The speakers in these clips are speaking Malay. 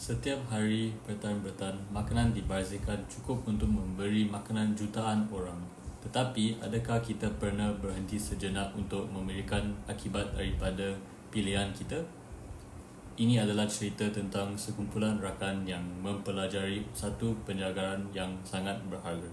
Setiap hari bertan-bertan, makanan dibazirkan cukup untuk memberi makanan jutaan orang. Tetapi, adakah kita pernah berhenti sejenak untuk memikirkan akibat daripada pilihan kita? Ini adalah cerita tentang sekumpulan rakan yang mempelajari satu penjagaan yang sangat berharga.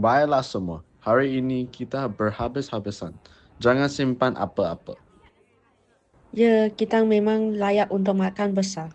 Baiklah semua, hari ini kita berhabis-habisan. Jangan simpan apa-apa. Ya, kita memang layak untuk makan besar.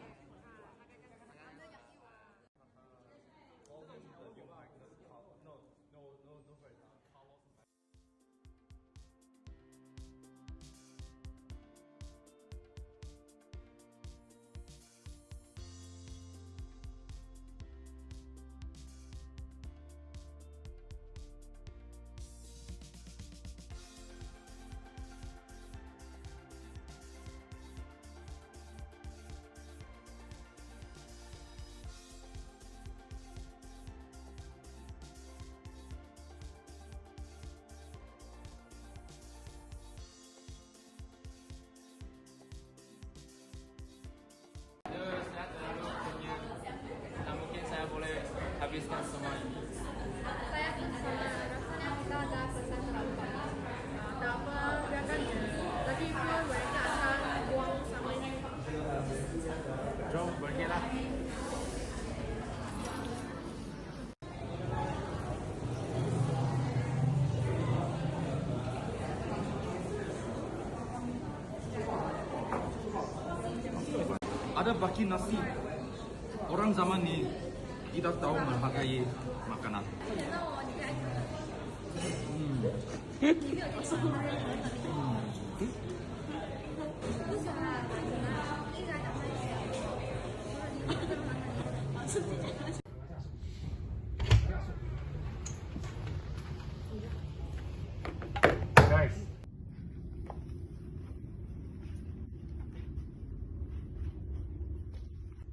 Ada baki nasi. Orang zaman ni tidak tahu menghargai makanan. Guys.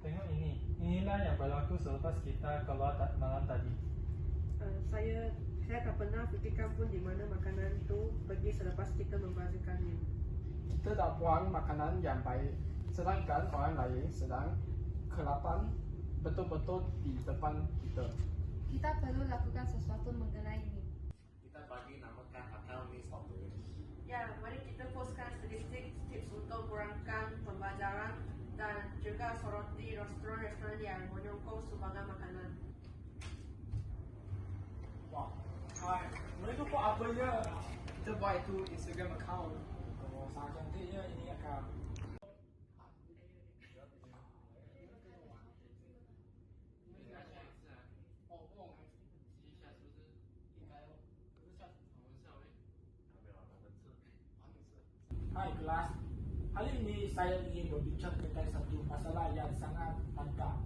Tengok ini. Inilah yang berlaku selepas kita keluar ta- malam tadi. Uh, saya saya tak pernah fikirkan pun di mana makanan itu pergi selepas kita membazirkannya. Kita tak buang makanan yang baik sedangkan orang lain sedang kelaparan betul-betul di depan kita. Kita perlu lakukan sesuatu juga soroti restoran-restoran yang menyokong sumbangan makanan. Wah, hai, mereka buat apa ya? Kita buat itu Instagram account. Oh, sangat cantiknya ini account. Hai kelas, hari ini saya ingin berbincang tentang satu masalah yang sangat langka.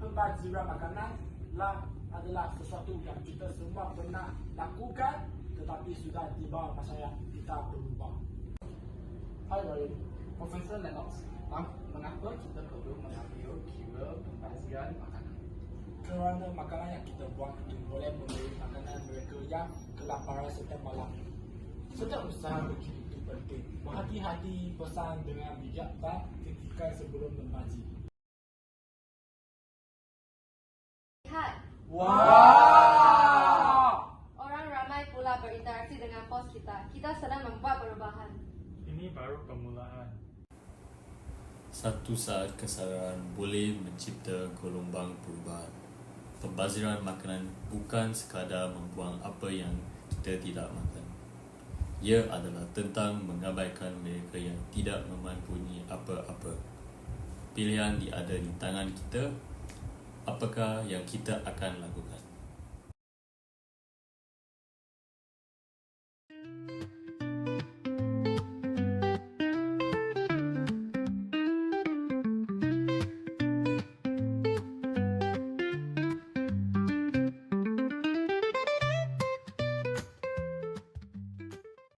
Pembaziran makanan lah adalah sesuatu yang kita semua pernah lakukan tetapi sudah tiba masanya kita berubah. Hai Roy, Profesor Lennox, mengapa kita perlu mengambil kira pembaziran makanan? Kerana makanan yang kita buang itu boleh memberi makanan mereka yang kelaparan setiap malam. Setiap usaha begitu itu penting. Berhati-hati pesan dengan bijak dan kritikan sebelum membazir. Lihat, Wow! orang ramai pula berinteraksi dengan pos kita. Kita sedang membuat perubahan. Ini baru permulaan. Satu saat kesadaran boleh mencipta gelombang perubahan. Pembaziran makanan bukan sekadar membuang apa yang kita tidak makan. Ia adalah tentang mengabaikan mereka yang tidak mempunyai apa-apa. Pilihan di ada di tangan kita. Apakah yang kita akan lakukan?